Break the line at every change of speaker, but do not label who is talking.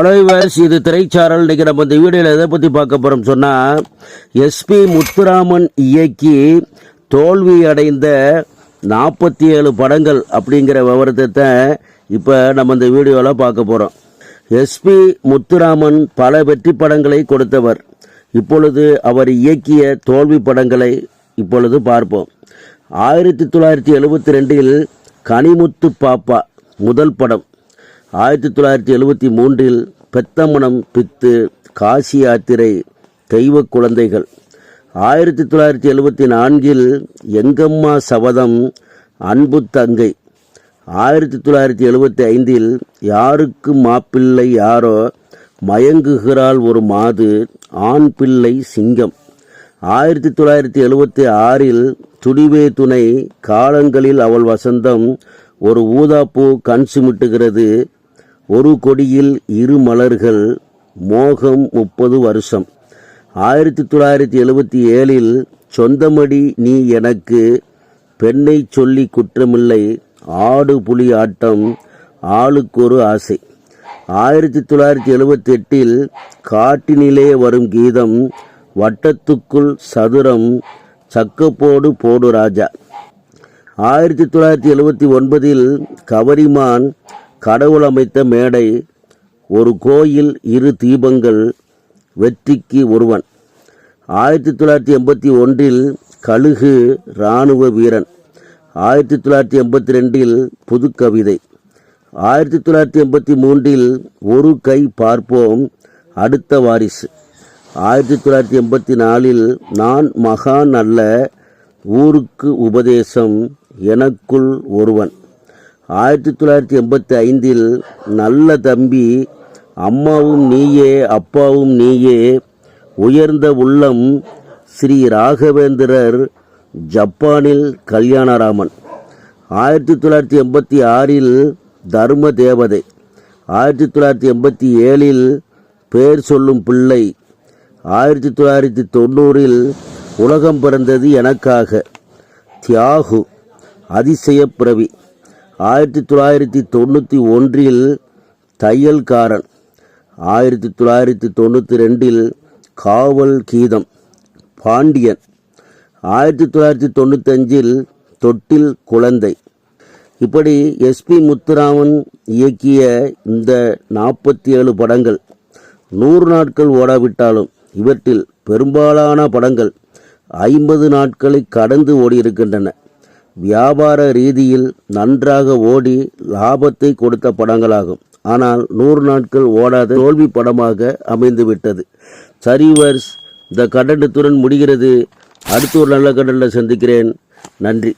அலைவர்ஸ் இது திரைச்சாரல் இன்னைக்கு நம்ம இந்த வீடியோவில் எதை பற்றி பார்க்க போகிறோம் சொன்னால் எஸ்பி முத்துராமன் இயக்கி தோல்வி அடைந்த நாற்பத்தி ஏழு படங்கள் அப்படிங்கிற விவரத்தை இப்போ நம்ம இந்த வீடியோவில் பார்க்க போகிறோம் எஸ்பி முத்துராமன் பல வெற்றி படங்களை கொடுத்தவர். இப்பொழுது அவர் இயக்கிய தோல்வி படங்களை இப்பொழுது பார்ப்போம். ஆயிரத்தி தொள்ளாயிரத்தி எழுபத்தி ரெண்டில் கனிமுத்து பாப்பா முதல் படம். ஆயிரத்தி தொள்ளாயிரத்தி எழுபத்தி மூன்றில் பெத்தமணம் பித்து காசி யாத்திரை தெய்வ குழந்தைகள். ஆயிரத்தி தொள்ளாயிரத்தி எழுபத்தி நான்கில் எங்கம்மா சபதம் அன்பு தங்கை. ஆயிரத்தி தொள்ளாயிரத்தி எழுபத்தி ஐந்தில் யாருக்கு மாப்பிள்ளை யாரோ மயங்குகிறாள் ஒரு மாது ஆண் பிள்ளை சிங்கம். ஆயிரத்தி தொள்ளாயிரத்தி எழுபத்தி ஆறில் துடிவே துணை காலங்களில் அவள் வசந்தம் ஒரு ஊதாப்பூ கண் சுமிட்டுகிறது ஒரு கொடியில் இரு மலர்கள் மோகம் முப்பது வருஷம். ஆயிரத்தி தொள்ளாயிரத்தி எழுபத்தி ஏழில் சொந்தமடி நீ எனக்கு பெண்ணை சொல்லி குற்றமில்லை ஆடு புலி ஆட்டம் ஆளுக்கொரு ஆசை ஆயிரத்தி தொள்ளாயிரத்தி எழுபத்தி எட்டில் காட்டினிலே வரும் கீதம் வட்டத்துக்குள் சதுரம் சக்கப்போடு போடு ராஜா ஆயிரத்தி தொள்ளாயிரத்தி எழுபத்தி ஒன்பதில் கவரிமான் கடவுள் அமைத்த மேடை ஒரு கோயில் இரு தீபங்கள் வெற்றிக்கு ஒருவன். ஆயிரத்தி தொள்ளாயிரத்தி எண்பத்தி ஒன்றில் கழுகு இராணுவ வீரன். ஆயிரத்தி தொள்ளாயிரத்தி எண்பத்தி ரெண்டில் புதுக்கவிதை. ஆயிரத்தி தொள்ளாயிரத்தி எண்பத்தி மூன்றில் ஒரு கை பார்ப்போம் அடுத்த வாரிசு. ஆயிரத்தி தொள்ளாயிரத்தி எண்பத்தி நாலில் நான் மகான் அல்ல ஊருக்கு உபதேசம் எனக்குள் ஒருவன். ஆயிரத்தி தொள்ளாயிரத்தி எண்பத்தி ஐந்தில் நல்ல தம்பி அம்மாவும் நீயே அப்பாவும் நீயே உயர்ந்த உள்ளம் ஸ்ரீ ராகவேந்திரர் ஜப்பானில் கல்யாணராமன். ஆயிரத்தி தொள்ளாயிரத்தி எண்பத்தி ஆறில் தர்ம தேவதை ஆயிரத்தி தொள்ளாயிரத்தி எண்பத்தி ஏழில் பேர் சொல்லும் பிள்ளை. ஆயிரத்தி தொள்ளாயிரத்தி தொண்ணூறில் உலகம் பிறந்தது எனக்காக. தியாகு அதிசய பிறவி ஆயிரத்தி தொள்ளாயிரத்தி தொண்ணூற்றி ஒன்றில் தையல்காரன் ஆயிரத்தி தொள்ளாயிரத்தி தொண்ணூற்றி ரெண்டில் காவல் கீதம் பாண்டியன் ஆயிரத்தி தொள்ளாயிரத்தி தொண்ணூத்தஞ்சில் தொட்டில் குழந்தை. இப்படி எஸ்பி முத்துராமன் இயக்கிய இந்த நாற்பத்தி ஏழு படங்கள் நூறு நாட்கள் ஓடாவிட்டாலும் இவற்றில் பெரும்பாலான படங்கள் ஐம்பது நாட்களை கடந்து ஓடியிருக்கின்றன. வியாபார ரீதியில் நன்றாக ஓடி லாபத்தை கொடுத்த படங்களாகும். ஆனால் நூறு நாட்கள் ஓடாத தோல்வி படமாக அமைந்துவிட்டது. சரிவர்ஸ் இந்த கடனத்துடன் முடிகிறது. அடுத்து ஒரு நல்ல கண்டனில் சந்திக்கிறேன். நன்றி.